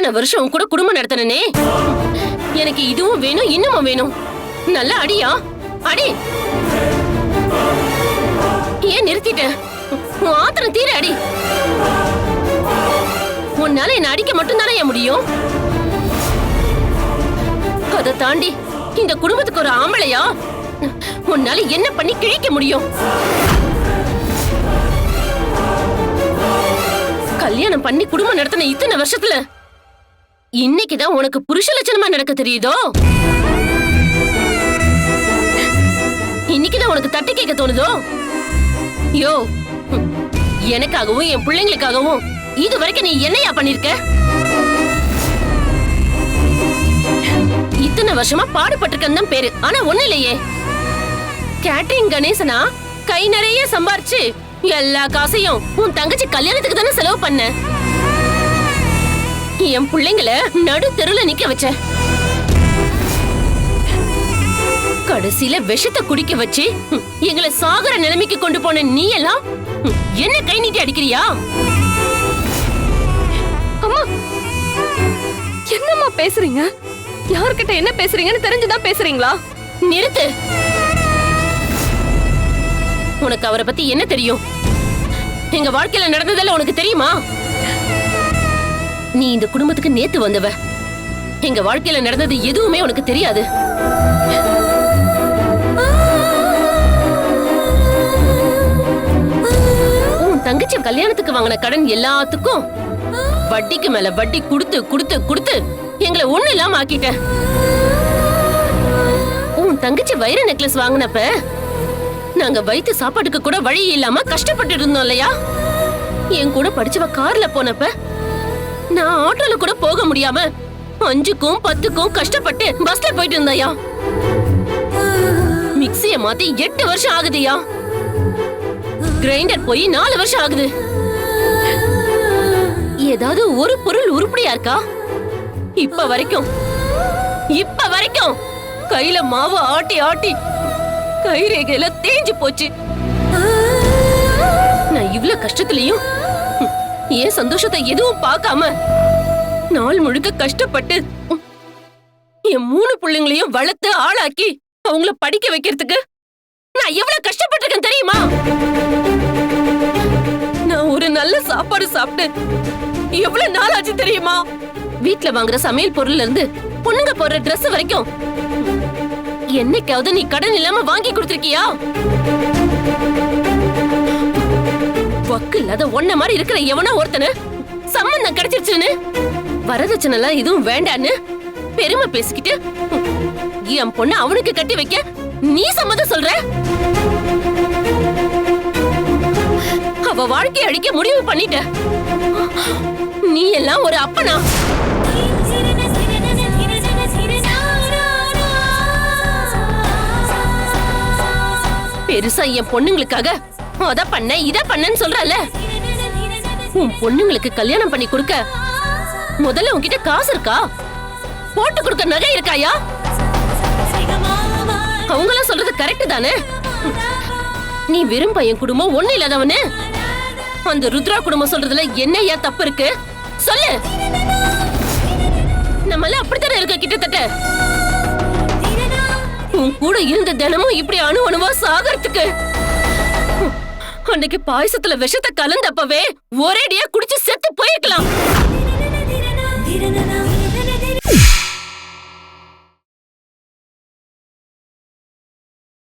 இத்தனை வருஷம் உன் கூட குடும்பம் நடத்தினே எனக்கு இதுவும் வேணும் இன்னமும் வேணும். நல்ல அடியா? அடி. ஏன் நிறுத்திட்ட? உன் ஆத்திரம் தீர அடி. உன்னால என்ன அடிக்க மட்டும்தானே என் முடியும்? அதை தாண்டி இந்த குடும்பத்துக்கு ஒரு ஆம்பளையா? உன்னால என்ன பண்ணி கிழிக்க முடியும்? கல்யாணம் பண்ணி குடும்பம் நடத்தின இத்தனை வருஷத்துல இன்னைக்குதான் உனக்கு புருஷ லட்சணமா நடக்க தெரியுதோ? இன்னைக்குதான் உனக்கு தட்டி கேட்க தோணுதோ? யோ எனக்காகவும் என் பிள்ளைங்களுக்காகவும் இது வரைக்கும் நீ என்னையா பண்ணிருக்க? இத்தனை வருஷமா பாடுபட்டிருக்கன்னு பேரு ஆனா ஒண்ணு இல்லையே. கேட்டரிங் கணேசனா கை நிறைய சம்பாரிச்சு எல்லா காசையும் உன் தங்கச்சி கல்யாணத்துக்கு தானே செலவு பண்ண? என் பிள்ளைங்கள நடு தெருல நிக்க வச்ச. கடைசியில விஷத்தை குடிக்க வச்சு எங்களை சாகர நிலைமைக்கு கொண்டு போன நீ எல்லாம் என்ன கை நீட்டி அடிக்கிறியா? அம்மா என்னம்மா பேசுறீங்க? யார்கிட்ட என்ன பேசுறீங்கன்னு தெரிஞ்சுதான் பேசுறீங்களா? நிறுத்து. உனக்கு அவரை பத்தி என்ன தெரியும்? எங்க வாழ்க்கையில நடந்ததெல்லாம் உனக்கு தெரியுமா? நீ இந்த குடும்பத்துக்கு நேத்து வந்தவ. எங்க வாழ்க்கையில நடந்தது எதுவுமே உனக்கு தெரியாது. உன் தங்கச்சி கல்யாணத்துக்கு வாங்கின கடன் எல்லாத்துக்கும் வட்டிக்கு மேல வட்டி கொடுத்து கொடுத்து கொடுத்து எங்களை ஒண்ணு இல்லாம ஆக்கிட்ட உன் தங்கச்சி வைர நெக்லஸ் வாங்கினப்ப நாங்க வயிற்று சாப்பாட்டுக்கு கூட வழி இல்லாம கஷ்டப்பட்டு இருந்தோம் இல்லையா? என் கூட படிச்சவ கார்ல போனப்ப நான் ஆட்டோல கூட போக முடியாம அஞ்சுக்கும் பத்துக்கும் கஷ்டப்பட்டு பஸ்ல போயிட்டு இருந்தாயா மிக்சிய மாத்தி எட்டு வருஷம் ஆகுதுயா. கிரைண்டர் போய் நாலு வருஷம் ஆகுது. ஏதாவது ஒரு பொருள் உருப்படியா இருக்கா? இப்ப வரைக்கும். இப்ப வரைக்கும். கையில மாவு ஆட்டி ஆட்டி கைரேகையில தேஞ்சு போச்சு. நான் இவ்வளவு கஷ்டத்துலயும் என் சந்தோஷத்தை எதுவும் பார்க்காம நாள் முழுக்க கஷ்டப்பட்டு என் மூணு பிள்ளைங்களையும் வளர்த்து ஆளாக்கி அவங்கள படிக்க வைக்கிறதுக்கு நான் எவ்வளவு கஷ்டப்பட்டிருக்கேன் தெரியுமா? நான் ஒரு நல்ல சாப்பாடு சாப்பிட்டு எவ்வளவு நாள் ஆச்சு தெரியுமா? வீட்ல வாங்குற சமையல் பொருள்ல இருந்து பொண்ணுங்க போடுற ட்ரெஸ் வரைக்கும் என்னைக்காவது நீ கடன் இல்லாம வாங்கி கொடுத்திருக்கியா? வக்கு இல்லாத ஒன்ன மாதிரி இருக்கிற எவனோ ஒருத்தனு? சம்பந்தம் கிடைச்சிருச்சுன்னு? வரதட்சணை எல்லாம் எதுவும் வேண்டான்னு பெருமை பேசிக்கிட்டு என் பொண்ணு அவனுக்கு கட்டி வைக்க நீ சம்மதம் சொல்ற? அவ வாழ்க்கை அழிக்க முடிவு பண்ணிட்ட. நீ எல்லாம் ஒரு அப்பனா? பெருசா என் பொண்ணுங்களுக்காக அத பண்ண இத பண்ணன்னு சொல்றல உன் பொண்ணுங்களுக்கு கல்யாணம் பண்ணி கொடுக்க முதல்ல உன்கிட்ட காசு இருக்கா? போட்டு கொடுக்க நகை இருக்காயா? அவங்களாம் சொல்றது கரெக்ட் தானே? நீ வெறும் பையன் குடும்பம் ஒண்ணு இல்லாதவனு? அந்த ருத்ரா குடும்பம் சொல்றதுல என்னையா தப்பு இருக்கு? சொல்லு. நம்ம எல்லாம் அப்படித்தானே இருக்க கிட்டத்தட்ட? உன் கூட இருந்த தினமும் இப்படி அணு அணுவா சாகறதுக்கு. அன்னைக்கு பாயசத்துல விஷத்தை கலந்தப்பவே ஒரேடியா குடிச்சு செத்து போயிருக்கலாம்.